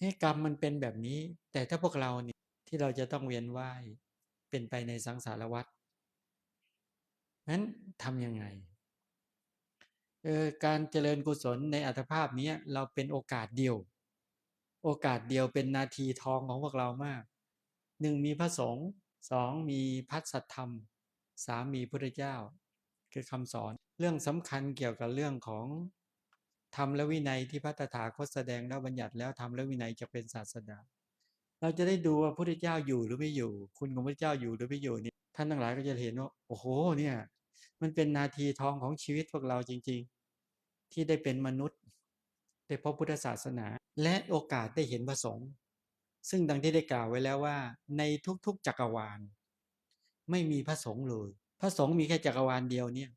ให้กรรมมันเป็นแบบนี้ แต่ถ้าพวกเราเนี่ยที่เราจะต้องเวียนว่ายเป็นไปในสังสารวัฏนั้นทำยังไงเออการเจริญกุศลในอัตภาพนี้เราเป็นโอกาสเดียว โอกาสเดียวเป็นนาทีทองของพวกเรามากหนึ่งมีพระสงฆ์สองมีพัฒสัทธรรมสามมีพระเจ้า คือคำสอนเรื่องสำคัญเกี่ยวกับเรื่องของ ธรรมและวินัยที่พระตถาคตแสดงแล้วบัญญัติแล้วธรรมและวินัยจะเป็นศาสดา เราจะได้ดูว่าพระพุทธเจ้าอยู่หรือไม่อยู่ คุณของพระเจ้าอยู่หรือไม่อยู่นี่ท่านทั้งหลายก็จะเห็นว่าโอ้โหเนี่ย มันเป็นนาทีทองของชีวิตพวกเราจริง ๆ ที่ได้เป็นมนุษย์ได้พบพุทธศาสนา และโอกาสได้เห็นพระสงฆ์ซึ่งดังที่ได้กล่าวไว้แล้วว่า ในทุกๆจักรวาล ไม่มีพระสงฆ์เลย พระสงฆ์มีแค่จักรวาลเดียวเนี่ย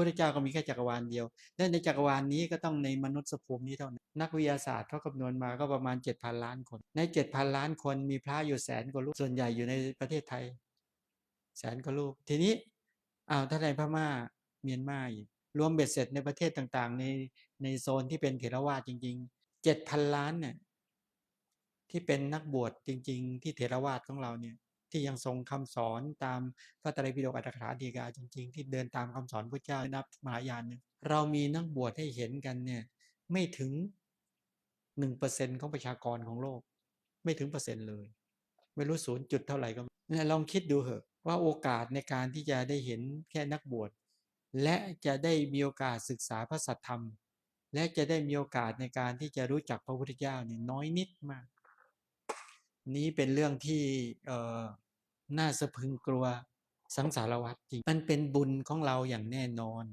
พระเจ้าก็มีแค่จักรวาลเดียวและในจักรวาลนี้ก็ต้องในมนุษย์ภูมินี้เท่านั้น นักวิทยาศาสตร์เขาคำนวณมาก็ประมาณ 7,000 ล้านคน ใน 7,000 ล้านคนมีพระอยู่แสนกว่ารูปส่วนใหญ่อยู่ในประเทศไทย แสนกว่ารูปทีนี้อ้าวถ้าในพม่าเมียนมาอีกรวมเบ็ดเสร็จในประเทศต่างๆ ในในโซนที่เป็นเถรวาทจริง ๆ 7,000 ล้านเนี่ยที่เป็นนักบวชจริง ๆ ที่เถรวาทของเราเนี่ย ที่ยังทรงคำสอนตามพระไตรปิฎกอัตถกถาดีกาจริง ๆ ที่เดินตามคำสอนพระเจ้านับมหายานเรามีนักบวชให้เห็นกันเนี่ยไม่ถึงหนึ่งเปอร์เซ็นของประชากรของโลก ไม่ถึงเปอร์เซ็นต์เลย ไม่รู้ศูนย์จุดเท่าไหร่ก็ลองคิดดูเหอะว่าโอกาสในการที่จะได้เห็นแค่นักบวชและจะได้มีโอกาสศึกษาพระสัทธรรม และจะได้มีโอกาสในการที่จะรู้จักพระพุทธเจ้าเนี่ยน้อยนิดมาก นี้เป็นเรื่องที่เออน่าสะพึงกลัวสังสารวัฏจริง มันเป็นบุญของเราอย่างแน่นอน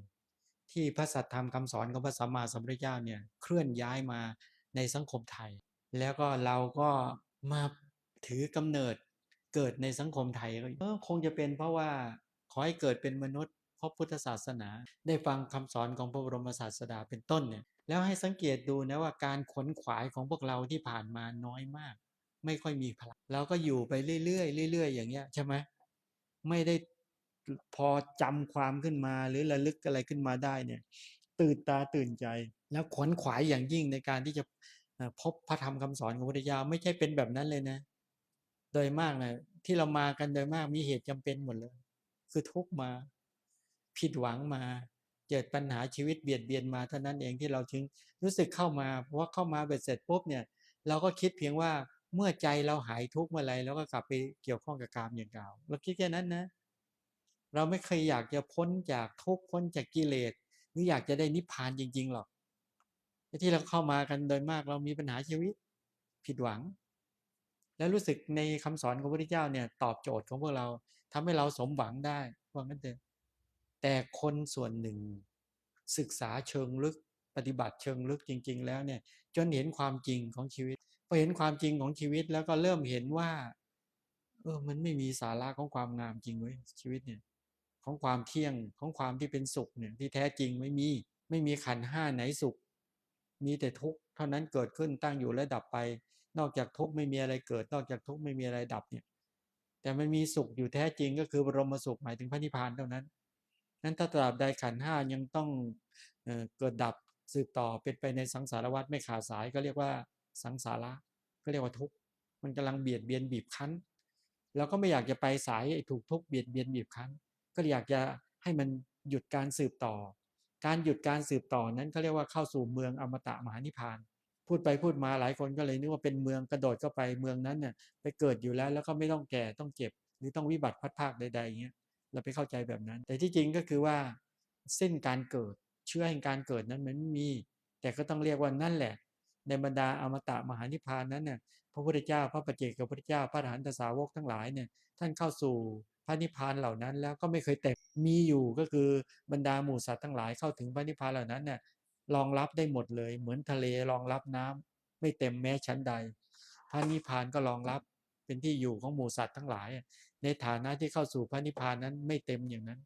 ที่พระสัทธรรมคำสอนของพระสัมมาสัมพุทธเจ้าเนี่ยเคลื่อนย้ายมาในสังคมไทย แล้วก็เราก็มาถือกำเนิดเกิดในสังคมไทยก็คงจะเป็นเพราะว่าขอให้เกิดเป็นมนุษย์พบพุทธศาสนาได้ฟังคำสอนของพระบรมศาสดาเป็นต้นเนี่ยแล้วให้สังเกตดูนะว่าการขนขวายของพวกเราที่ผ่านมาน้อยมาก ไม่ค่อยมีพลังเราก็อยู่ไปเรื่อยๆเรื่อยๆอย่างเงี้ยใช่ไหมไม่ได้พอจำความขึ้นมาหรือระลึกอะไรขึ้นมาได้เนี่ย ตื่นตาตื่นใจ แล้วขวนขวายอย่างยิ่งในการที่จะพบพระธรรมคำสอนของพระพุทธเจ้าไม่ใช่เป็นแบบนั้นเลยนะ โดยมากนะที่เรามากันโดยมากมีเหตุจำเป็นหมดเลย คือทุกมา ผิดหวังมาเกิดปัญหาชีวิตเบียดเบียนมาเท่านั้นเองที่เราจึงรู้สึกเข้ามาเพราะเข้ามาเบ็ดเสร็จปุ๊บเนี่ย เราก็คิดเพียงว่า เมื่อใจเราหายทุกข์เมื่อไรเราก็กลับไปเกี่ยวข้องกับกามอย่างเก่าเราคิดแค่นั้นนะ เราไม่เคยอยากจะพ้นจากทุกข์พ้นจากกิเลสหรืออยากจะได้นิพพานจริง ๆ หรอกที่เราเข้ามากันโดยมากเรามีปัญหาชีวิตผิดหวัง แล้วรู้สึกในคำสอนของพระพุทธเจ้าเนี่ยตอบโจทย์ของพวกเราทำให้เราสมหวังได้ว่างั้นเถอะแต่คนส่วนหนึ่ง ศึกษาเชิงลึก ปฏิบัติเชิงลึกจริง ๆ แล้วเนี่ยจนเห็นความจริงของชีวิตพอเห็นความจริงของชีวิตแล้วก็เริ่มเห็นว่า เออ มันไม่มีสาระของความงามจริงเว้ยชีวิตเนี่ย ของความเที่ยงของความที่เป็นสุขเนี่ย ที่แท้จริงไม่มี ไม่มีขันห้าไหนสุข มีแต่ทุกข์เท่านั้นเกิดขึ้นตั้งอยู่และดับไป นอกจากทุกข์ไม่มีอะไรเกิด นอกจากทุกข์ไม่มีอะไรดับเนี่ย แต่มันมีสุขอยู่แท้จริงก็คือบรมสุขหมายถึงพระนิพพานเท่านั้นนั้นถ้าตราบใดขันห้ายังต้องเเกิดดับ สืบต่อเป็นไปในสังสารวัฏไม่ขาดสายก็เรียกว่าสังสาระก็เรียกว่าทุกข์มันกำลังเบียดเบียนบีบคั้นเราก็ไม่อยากจะไปสายถูกทุกข์เบียดเบียนบีบคั้น ก็อยากจะให้มันหยุดการสืบต่อ การหยุดการสืบต่อนั้นเขาเรียกว่าเข้าสู่เมืองอมตะมหานิพพาน พูดไปพูดมาหลายคนก็เลยนึกว่าเป็นเมืองกระโดดเข้าไปเมืองนั้นเนี่ยไปเกิดอยู่แล้วแล้วก็ไม่ต้องแก่ต้องเจ็บ หรือต้องวิบัติพัดภาคใดๆอย่างเงี้ยเราไปเข้าใจแบบนั้น แต่ที่จริงก็คือว่าเส้นการเกิด เชื่อแห่งการเกิดนั้นมันไม่มี แต่ก็ต้องเรียกว่านั่นแหละ ในบรรดาอมตะมหานิพพานนั้นเนี่ยพระพุทธเจ้าพระปเจกพระพุทธเจ้าพระอรหันตสาวกทั้งหลายเนี่ยท่านเข้าสู่พระนิพพานเหล่านั้น แล้วก็ไม่เคยเต็มมีอยู่ก็คือบรรดาหมู่สัตว์ทั้งหลายเข้าถึงพระนิพพานเหล่านั้นเนี่ยรองรับได้หมดเลย เหมือนทะเลรองรับน้ำไม่เต็มแม้ชั้นใด พระนิพพานก็รองรับเป็นที่อยู่ของหมู่สัตว์ทั้งหลาย ในฐานะที่เข้าสู่พระนิพพานนั้นไม่เต็มอย่างนั้น